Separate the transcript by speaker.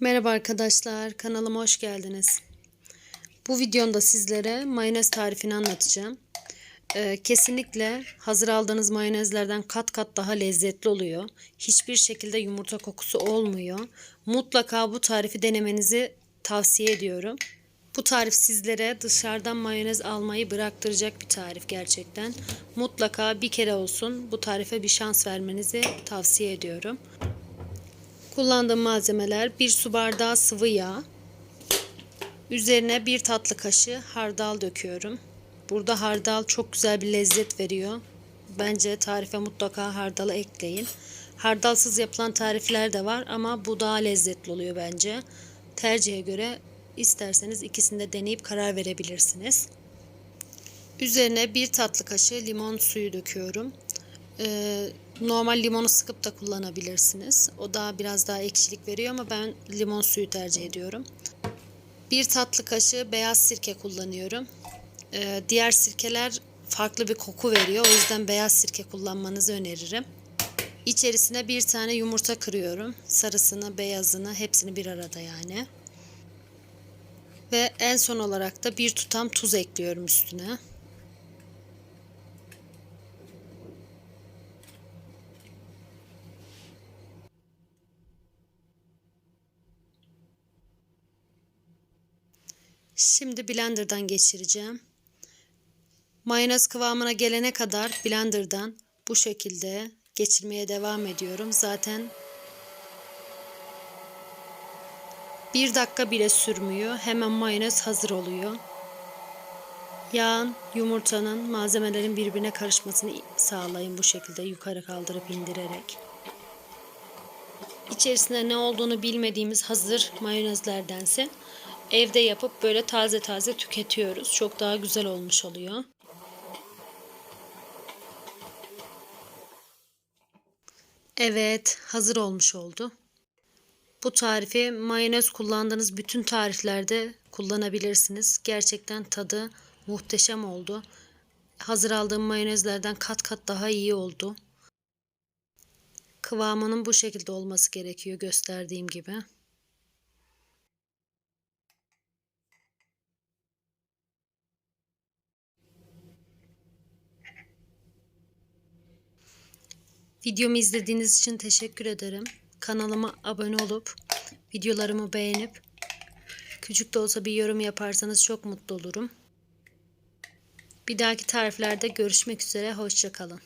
Speaker 1: Merhaba arkadaşlar, kanalıma hoş geldiniz. Bu videomda sizlere mayonez tarifini anlatacağım. Ee, kesinlikle hazır aldığınız mayonezlerden kat kat daha lezzetli oluyor. Hiçbir şekilde yumurta kokusu olmuyor. Mutlaka bu tarifi denemenizi tavsiye ediyorum. Bu tarif sizlere dışarıdan mayonez almayı bıraktıracak bir tarif gerçekten. Mutlaka bir kere olsun bu tarife bir şans vermenizi tavsiye ediyorum. Kullandığım malzemeler 1 su bardağı sıvı yağ. Üzerine 1 tatlı kaşığı hardal döküyorum. Burada hardal çok güzel bir lezzet veriyor. Bence tarife mutlaka hardalı ekleyin. Hardalsız yapılan tarifler de var ama bu daha lezzetli oluyor bence. Tercihe göre isterseniz ikisini de deneyip karar verebilirsiniz. Üzerine 1 tatlı kaşığı limon suyu döküyorum. Ee, normal limonu sıkıp da kullanabilirsiniz. O da biraz daha ekşilik veriyor ama ben limon suyu tercih ediyorum. Bir tatlı kaşığı beyaz sirke kullanıyorum. Ee, diğer sirkeler farklı bir koku veriyor. O yüzden beyaz sirke kullanmanızı öneririm. İçerisine bir tane yumurta kırıyorum. Sarısını, beyazını hepsini bir arada yani. Ve en son olarak da bir tutam tuz ekliyorum üstüne. Şimdi blenderdan geçireceğim. Mayonez kıvamına gelene kadar blenderdan bu şekilde geçirmeye devam ediyorum. Zaten bir dakika bile sürmüyor. Hemen mayonez hazır oluyor. Yağın, yumurtanın, malzemelerin birbirine karışmasını sağlayın bu şekilde yukarı kaldırıp indirerek. İçerisinde ne olduğunu bilmediğimiz hazır mayonezlerdense evde yapıp böyle taze taze tüketiyoruz. Çok daha güzel olmuş oluyor. Evet, hazır olmuş oldu. Bu tarifi mayonez kullandığınız bütün tariflerde kullanabilirsiniz. Gerçekten tadı muhteşem oldu. Hazır aldığım mayonezlerden kat kat daha iyi oldu. Kıvamının bu şekilde olması gerekiyor gösterdiğim gibi. Videomu izlediğiniz için teşekkür ederim. Kanalıma abone olup videolarımı beğenip küçük de olsa bir yorum yaparsanız çok mutlu olurum. Bir dahaki tariflerde görüşmek üzere. Hoşçakalın.